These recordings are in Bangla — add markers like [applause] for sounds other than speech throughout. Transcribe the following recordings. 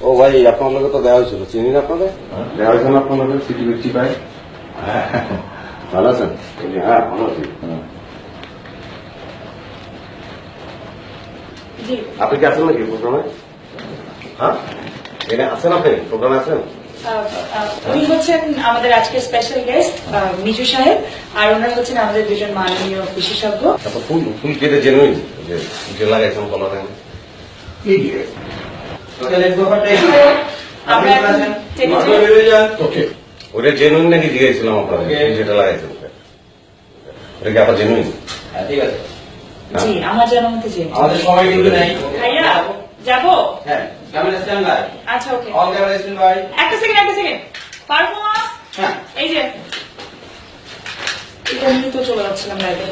ও ভাই আপনার তো দেওয়া হয়েছিল। চিনি না আপনাদের? দেওয়া হয়েছিল লোকের সিটি বিটি পাই? ভালো আছেন? হ্যাঁ ভালো আছি। আপনি কি আছেন নাকি প্রোগ্রামে? হ্যাঁ? এখানে আছেন আপনি? প্রোগ্রামে আছেন? উনি হচ্ছেন আমাদের আজকের স্পেশাল গেস্ট মিজু সাহেব আর ওনারা হচ্ছেন আমাদের দুজন মাননীয় বিশেষজ্ঞ। ফুল ফুল কেটে জেনুইন যে লাগাইছেন এখন ওকে ওটা জেনুইন নাকি জিজ্ঞাসছিলাম আপনাকে? যেটা লাগাইছেন ওটা ওটা কি আবার জেনুইন হ্যাঁ, ঠিক আছে। জি আমার জানা মতে যে আমাদের সময় কিন্তু নেই। ভাইয়া যাব? হ্যাঁ ক্যামেরা স্ট্যান্ড বাই আচ্ছা okay all camera stand by একটা সেকেন্ড একটা সেকেন্ড পারব হ্যাঁ। এই যে। এটা নিয়ে তো চলে যাচ্ছিলাম লাইভে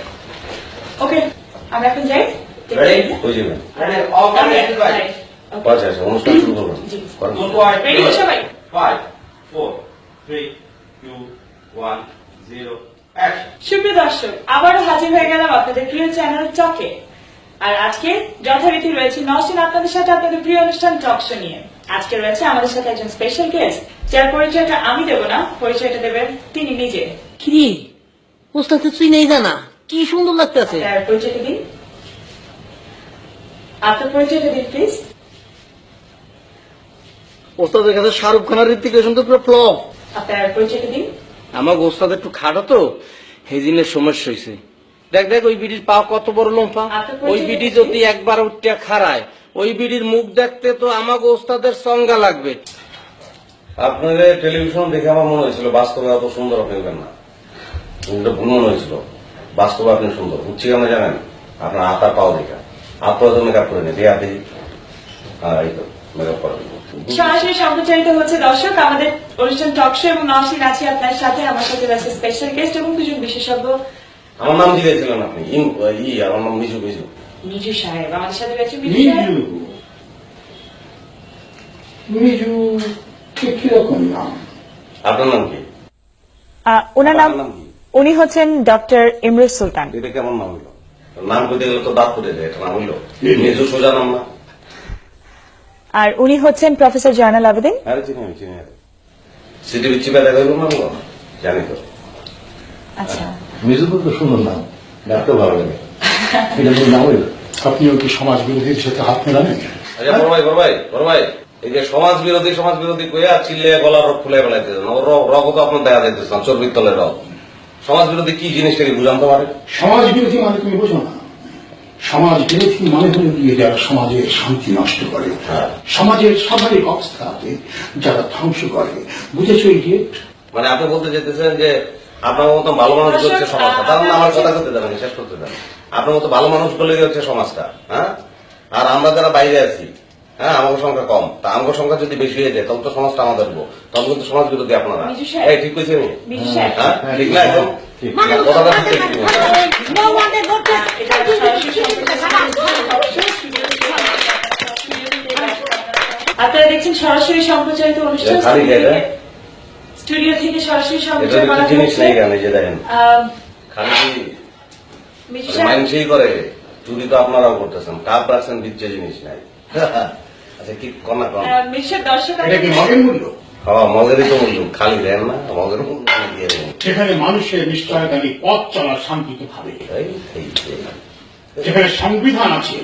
ওকে আমরা এখন যাই? ওই যাবেন ready all camera stand by আচ্ছা আচ্ছা অনুষ্ঠান শুরু। করেন। রেডি সবাই 5 4 3 2 1 0 সুপ্রিয় দর্শক আবারও হাজির হয়ে গেলাম আপনাদের প্রিয় চ্যানেল টকে। আর আজকে যথারীতি রয়েছে নসিন আপনাদের সাথে আপনাদের প্রিয় অনুষ্ঠান টক শো নিয়ে। আজকে রয়েছে আমাদের সাথে একজন স্পেশাল গেস্ট যার পরিচয়টা আমি দেব না পরিচয়টা দেবেন তিনি নিজে। কি ওস্তাদ তুই নেই জানা। কি সুন্দর লাগতেছে। তার পরিচয়টা দিন। আপনার পরিচয়টা দিন প্লিজ ওস্তাদের কাছে শাহরুখ খানের ঋতিক রোশন তো পুরো ফ্লপ। আপনার পরিচয়টা দিন। আমার ওস্তাদ একটু খাটো তো সেই সমস্যা হয়েছে দেখ দেখ ওই বিড়ির পা কত বড় লম্ফা ওই বিড়ি যদি একবার উঠিয়া খাড়ায় ওই বিড়ির মুখ দেখতে তো আমাকে ওস্তাদের সঙ্গা লাগবে। আপনাদের টেলিভিশন দেখে আমার মনে হয়েছিল বাস্তবে অত সুন্দর হবেন না। কিন্তু ভুল মনে হয়েছিল। বাস্তবে আপনি সুন্দর বুঝছি কেন জানেন? আপনার হাতা পাও দেখা। হাত মেকআপ করে নেই দেয়া দেখি। হ্যাঁ এই তো মেকআপ করা সরাসরি সম্প্রচারিত হচ্ছে দর্শক আমাদের অনুষ্ঠান টক শো এবং আছে আপনার সাথে। আমার সাথে রয়েছে স্পেশাল গেস্ট এবং দুজন বিশেষজ্ঞ। আমার নাম আপনি। ইম- ই আমার নাম মিজু মিজু। মিজু সাহেব। আমাদের সাথে রয়েছে মিজু মিজু। কীরকম নাম? আপনার নাম কি? ওনার নাম উনি হচ্ছেন ডক্টর ইমরুজ সুলতান। এটা কেমন নাম হইল নাম করতে গেলে তো দাঁত করে যায় এটা নাম হইল মিজু সোজা নাম না? আর উনি হচ্ছেন প্রফেসর জয়নাল আবেদিন। আচ্ছা। মিজুপুর তো সুন্দর নাম ডাক্তার ভালো লাগে। এটা তোর নাম আপনিও কি সমাজ বিরোধীর সাথে হাত মেলাবেন আচ্ছা বড় ভাই বড় ভাই বড় ভাই এই যে সমাজ বিরোধী সমাজ বিরোধী কইয়া চিল্লে গলার রোগ ফুলে রগ- রগ তো আপনার দেখা যাইতেছে না চর্বির রগ। সমাজ বিরোধী কি জিনিসটা কি বুঝান তো পারে সমাজ বিরোধী মানে তুমি বোঝো না। সমাজ বিরোধী মানে হলো গিয়ে যারা সমাজের শান্তি নষ্ট করে। হ্যাঁ। সমাজের স্বাভাবিক অবস্থাকে যারা ধ্বংস করে বুঝেছ এই যে? মানে আপনি বলতে চাইতেছেন যে আপনার মতো ভালো মানুষ হচ্ছে সমাজটা। তার আমার কথা করতে দেবেন শেষ করতে দেবেন আপনার মতো ভালো মানুষ করলে হচ্ছে সমাজটা? হ্যাঁ? আর আমরা যারা বাইরে আছি হ্যাঁ আমাদের সংখ্যা কম। তা আমাদের সংখ্যা যদি বেশি হয়ে যায় তাহলে তো সমাজটা আমাদের হব তখন কিন্তু সমাজ বিরোধী আপনারা ঠিক সাহেব। হ্যাঁ ঠিক না একদম? আপনারা দেখছেন সরাসরি সম্প্রচারিত অনুষ্ঠান? স্টুডিও থেকে সরাসরি সম্প্রচার করা জিনিস হচ্ছে। নেই যে খালি মাইন্ডসেই করে। চুরি তো আপনারাও করতেছেন। কাপ রাখছেন বিচ্ছে জিনিস নাই। আচ্ছা কি কনা কম? দর্শক এটা কি মগের মূল্য? হওয়া মগেরই তো মূল্য। খালি দেন না মগের মূল্য। দিয়ে দেন। সেখানে মানুষের নিশ্চয়তাকে পথ চলার শান্তিতে ভাবে। যেখানে সংবিধান আছে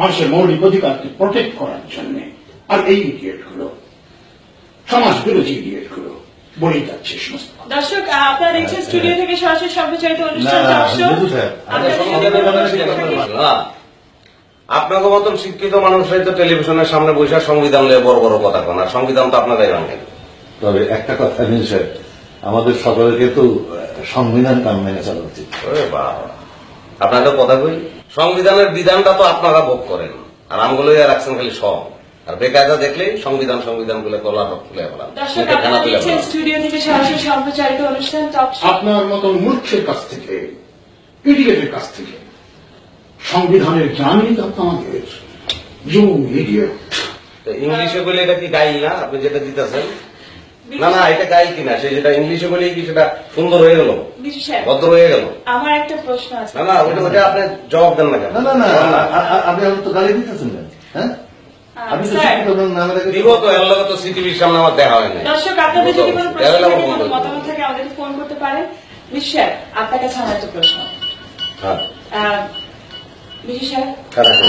মানুষের মৌলিক অধিকারকে প্রোটেক্ট করার জন্য। আর এই ইডিয়েটগুলো সমাজ বিরোধী ইডিয়েটগুলো বলেই যাচ্ছে সমস্ত দর্শক আপনারা দেখছেন স্টুডিও থেকে সরাসরি অনুষ্ঠান না আপনাদের মতন শিক্ষিত মানুষরাই তো টেলিভিশনের সামনে বসে সংবিধান নিয়ে বড় বড় কথা কন সংবিধান তো আপনারাই ভাঙেন তবে একটা কথা নিশ্চয় আমাদের সকলকে তো সংবিধান কাম মেনে চলা উচিত। আপনাদের কথা কই? সংবিধানের বিধানটা তো আপনারা ভোগ করেন। আর আমগুলো রাখছেন খালি সব। আর বেকায়দা দেখলেই সংবিধান সংবিধান আপনারা তুলে দেখছেন স্টুডিও থেকে সরাসরি সম্প্রচারিত অনুষ্ঠান আপনার মতন মূর্খের কাছ থেকে ইডিয়েটের কাছ থেকে সংবিধানের জ্ঞানই তো আমাদের ইউ ইডিয়েট ইংলিশে বলে এটা কি গাইল না? আপনি যেটা দিতেছেন না না এটা গাইল কিনা? সে যেটা ইংলিশে বলে কি সেটা সুন্দর হয়ে গেল? ভদ্র হয়ে গেল? আমার একটা প্রশ্ন আছে। না না ওটা ওটা আপনি জবাব দেন না কেন? না না না আপনি আমার তো গালি দিতেছেন কেন? হ্যাঁ? আমি তো না দিব তো এর লগে তো সিটিভির সামনে আমার দেখা হয় না দর্শক আপনাদের যদি কোনো প্রশ্ন থাকে গেলে কোনো আমার মতামত থাকে আমাদের ফোন করতে পারেন। বিশ্বাস আপনার কাছে আমার একটা প্রশ্ন। হ্যাঁ। খারাপ [laughs]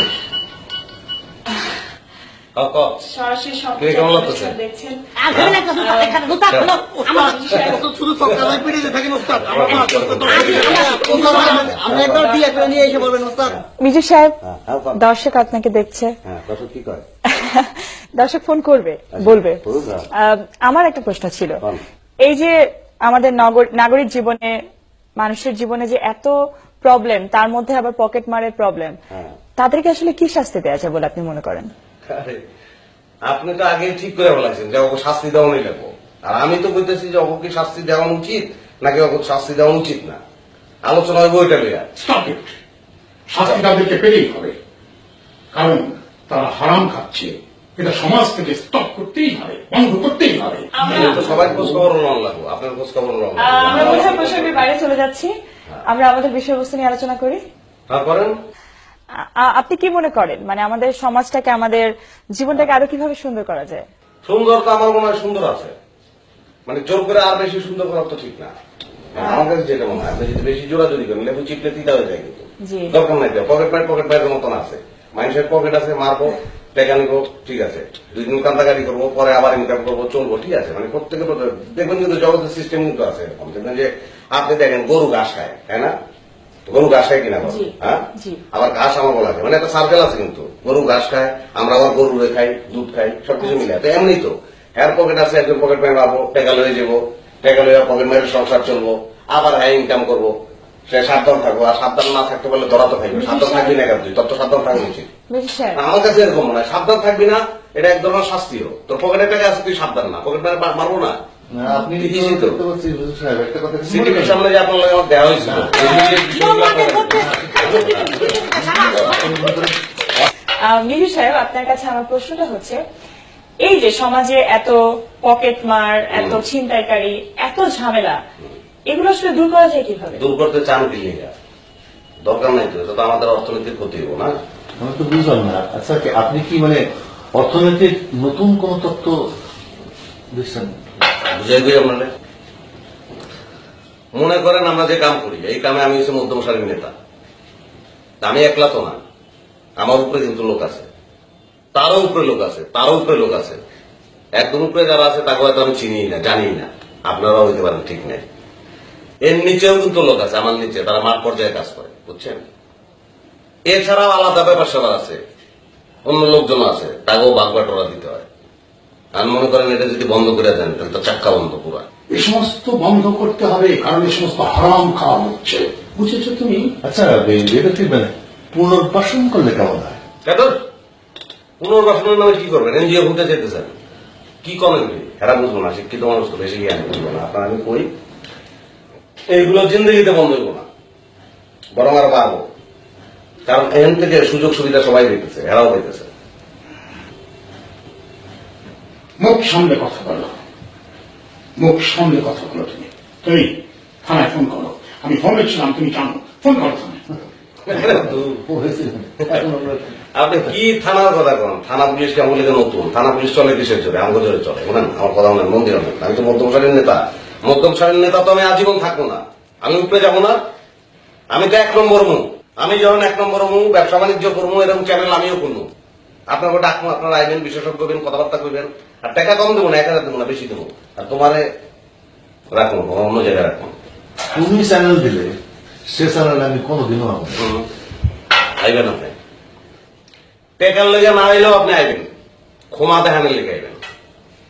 বিজু সাহেব হ্যাঁ, হ্যাঁ, কর। দর্শক আপনাকে দেখছে। হ্যাঁ, দর্শক কি করে? [laughs] দর্শক ফোন করবে বলবে। হ্যাঁ। আহ, আমার একটা প্রশ্ন ছিল। এই যে আমাদের নাগরিক জীবনে মানুষের জীবনে যে এত প্রবলেম তার মধ্যে আবার পকেট মারের প্রবলেম হ্যাঁ। তাদেরকে আসলে কি শাস্তি দেওয়া যায় বলে আপনি মনে করেন? আপনি তো আগে ঠিক করে বলেছেন যে ওকে শাস্তি দেওয়া নেই লাগবো আর আমি তো বলতেছি যে ওকে শাস্তি দেওয়া উচিত নাকি ওকে শাস্তি দেওয়া উচিত না? আলোচনা হবে ওইটা লইয়া। শাস্তি তাদেরকে পেলেই হবে। কারণ তারা হারাম খাচ্ছে। এটা সমাজ থেকে স্টপ করতেই হবে বন্ধ করতেই হবে। আমরা সবাই খোঁজ খবর লাগবো আপনার খোঁজ খবর আমরা বাইরে চলে যাচ্ছি। আমরা আমাদের বিষয়বস্তু নিয়ে আলোচনা করি। হ্যাঁ আ- আপনি কি মনে করেন? মানে আমাদের সমাজটাকে আমাদের জীবনটাকে আরও কীভাবে সুন্দর করা যায়? সুন্দর তো আমার মনে হয় সুন্দর আছে। মানে জোর করে আর বেশি সুন্দর করা তো ঠিক না। আমার কাছে যেটা মনে হয় আপনি যদি বেশি জোরাজুরি করেন লেবু চিপলে তিতা হয়ে যায় কিন্তু। দরকার নাই পকেট পকেট মতন আছে। মানুষের পকেট আছে মারবো টেকা নিবো ঠিক আছে। দুই দিন কান্দাকাটি করব পরে আবার ইনকাম করব চলবো ঠিক আছে। মানে প্রত্যেকের প্রত্যেক- দেখবেন কিন্তু জগতের সিস্টেম কিন্তু আছে। যে আপনি দেখেন গরু ঘাস খায় তাই না? গরু ঘাস খায় কিনা? হ্যাঁ? আবার ঘাস আমার বলা আছে মানে একটা সার্কেল আছে কিন্তু। গরু ঘাস খায় আমরা আবার গরু খাই দুধ খাই সবকিছু মিলে তো এমনি তো। হ্যার পকেট আছে একজন পকেট প্যান্ট পাবো টেকা লয়ে যাব। টেকা লইয়া পকেট মেরে সংসার চলবো। আবার হ্যাঁ ইনকাম করব। সে সাবধান থাকব। আর সাবধান না থাকতে পারলে ধরা তো খাইবে। সাবধান থাকবি না কেন তুই? তত সাবধান থাকা উচিত। আমার কাছে এরকম মনে হয় সাবধান থাকবি না এটা এক ধরনের শাস্তিও। তোর পকেটে টাকা আছে তুই সাবধান না। পকেট মেরে মারবো না, আপনি সাহেব একটা কথা কি মনে সিটিভির করেন? সামনে যে আপনার আমার দেওয়া হয়েছিল সাহেব কাছে আমার প্রশ্নটা হচ্ছে এই যে সমাজে এত পকেট মার এত ছিনতাইকারী এত ঝামেলা এগুলো আসলে দূর করা যায় কীভাবে? দূর করতে চান কি? দরকার নাই তো এটা তো আমাদের অর্থনীতির ক্ষতি হব না। আমি তো বুঝলাম না। আচ্ছা আপনি কি মানে অর্থনৈতিক নতুন কোন তত্ত্ব বুঝাই দিই আপনারা? মনে করেন আমরা যে কাম করি, এই কামে আমি হচ্ছে মধ্যম সারির নেতা আমি একলা তো না। আমার উপরে কিন্তু লোক আছে। তারও উপরে লোক আছে, তারও উপরে লোক আছে। একদম উপরে যারা আছে, তাকে হয়তো আমি চিনি না জানি না। আপনারাও হইতে পারেন ঠিক নেই। এর নিচেও কিন্তু লোক আছে, আমার নিচে। তারা মাঠ পর্যায়ে কাজ করে, বুঝছেন? এছাড়াও আলাদা ব্যাপার স্যাপার আছে। অন্য লোকজন আছে, তাকেও বাগবাটোরা দিতে হয়। আর মনে করেন এটা যদি বন্ধ করে দেন তাহলে তো চাক্কা বন্ধ পুরা। এই সমস্ত বন্ধ করতে হবে কারণ এই সমস্ত হারাম খাওয়া হচ্ছে। বুঝেছ তুমি? আচ্ছা এই- এটা কি মানে? পুনর্বাসন করলে কেমন হয়? কেন পুনর্বাসনের নামে কি করবেন? এনজিও ঘুরতে যেতেছেন কি কমেন এরা বুঝব না শিক্ষিত মানুষ তো বেশি জ্ঞান বুঝব না। আপনার আমি কই? এইগুলো জিন্দগিতে বন্ধ হইব না। বরং আরও বাড়বো। কারণ এখান থেকে সুযোগ সুবিধা সবাই পেতেছে এরাও পেতেছে মুখ সামনে কথা বলো। মুখ সামনে কথা বলো তুমি। তুমি থানায় ফোন করো। আমি ফোন ছিলাম, তুমি জানো। ফোন করো থানায়। আপনি কি থানার কথা কন? থানা পুলিশ কেমন লেগে নতুন? থানা পুলিশ চলে কিসের চলে আমাকে জোরে চলে। বলেন, আমার কথা বলেন, মন্দির আমি তো মধ্যম সারির নেতা। মধ্যম সারির নেতা তো আমি আজীবন থাকব না। আমি উপরে যাব না। আমি তো এক নম্বর মুখ আমি যখন এক নম্বর মুখ ব্যবসা বাণিজ্য করব, এরকম চ্যানেল আমিও করব। আপনাকে ডাকবো আপনারা আইবেন বিশেষজ্ঞ হবেন কথাবার্তা করবেন। আর টাকা কম দেবো না এক হাজার দেবো না বেশি দেবো। আর তোমারে রাখব অন্য জায়গায় রাখব। তুমি চ্যানেল দিলে সে চ্যানেল আমি কোনোদিনও আনব। আইবেন আপনি। টেকার লেগে না আইলেও আপনি আইবেন। ক্ষমা দেখানের লেগে আইবেন।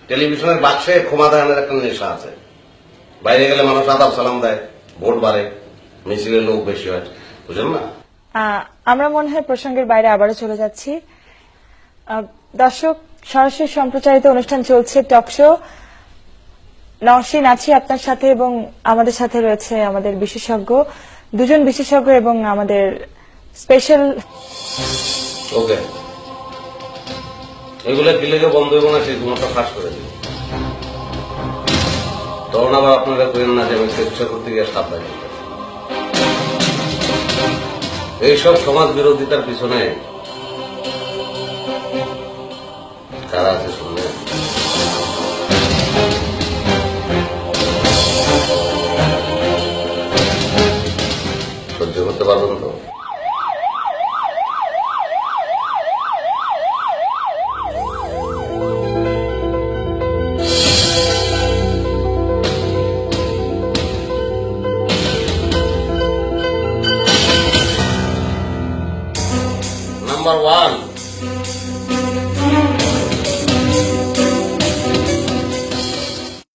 টেলিভিশনের বাক্সে ক্ষমা দেখানের একটা নেশা আছে। বাইরে গেলে মানুষ আদাব সালাম দেয় ভোট বাড়ে মিছিলের লোক বেশি হয়। বুঝলেন না? আমরা মনে হয় প্রসঙ্গের বাইরে আবারও চলে যাচ্ছি। দর্শক, সরাসরি সম্প্রচারিত অনুষ্ঠান চলছে টক শো। নওশিন আছি আপনার সাথে এবং আমাদের সাথে রয়েছে আমাদের বিশেষজ্ঞ। দুজন বিশেষজ্ঞ এবং আমাদের স্পেশাল ওকে। এগুলো কি লেগে বন্ধ না, সেই গুণটা ফাঁস করে তখন আবার আপনারা করেন না যে আমি চেষ্টা করতে গিয়ে সাবধান এইসব সমাজ বিরোধিতার পিছনে কারা আছে